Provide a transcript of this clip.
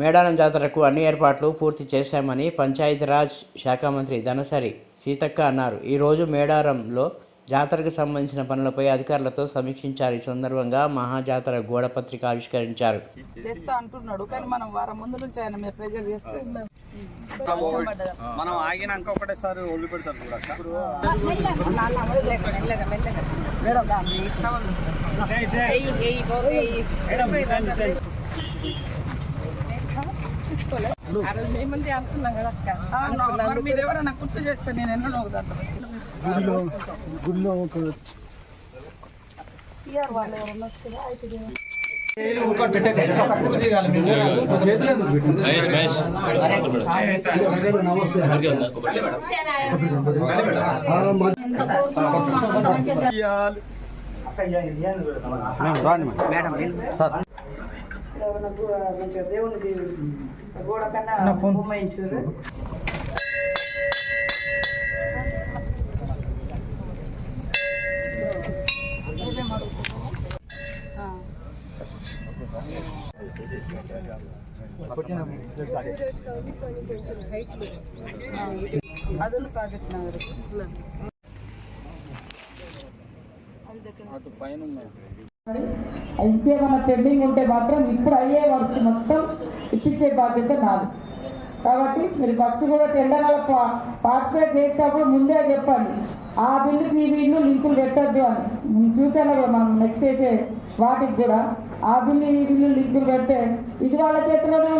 మేడారం జాతరకు అన్ని ఏర్పాట్లు పూర్తి చేశామని పంచాయతీరాజ్ శాఖ మంత్రి ధనసరి సీతక్క అన్నారు ఈరోజు మేడారంలో జాతరకు సంబంధించిన పనులపై అధికారులతో సమీక్షించారు ఈ సందర్భంగా మహాజాతర గోడ పత్రిక ఆవిష్కరించారు చేస్తా అంటున్నాడు కానీ మనం వారం ముందు నుంచి ఆయన మీద ప్రెజర్ చేస్తే మనం ఆగినాక ఒకటేసారి ఒళ్ళు పెడతారు చూడక్క నాన్న మెల్లగా, మెల్లగా, మెల్లగా. మేడం, దా, మీ కావాలి. ఎయ్యి, ఎయ్యి, బాబు, ఎయ్యి. తీసుకోలే? ఆ రోజు మేమంది అనుకున్నాం కదా అక్క. మరి ఎవరైనా గుర్తు చేస్తే నేను ఎన్నో ఒక దాంట్లో ఇయ్యారు వాళ్ళు ఎవరన్నా వచ్చారా అయితే ఏమైనా గు- మంచిగా దేవుని గోడ కన్నా బొమ్మ ఇచ్చారు. అదొక ప్రాజెక్ట్ నగర్ ఇంకేమైనా పెండింగ్ ఉంటే మాత్రం ఇప్పుడు అయ్యే వర్క్ మొత్తం ఇప్పించే బాధ్యత నాది. కాబట్టి మీరు ఫస్ట్ కూడా టెండర్ల పార్టిసిపేట్ చేసినప్పుడు ముందే చెప్పండి. ఆ బిల్లుకి ఈ బిల్లు లింకులు పెట్టద్దు అని. ఫ్యూచర్లో కూడా మనం నెక్స్ట్ చేసే వాటికి కూడా ఆ బిల్లు ఈ బిల్లు లింకులు పెడితే ఇది వాళ్ళ చేతిలోనే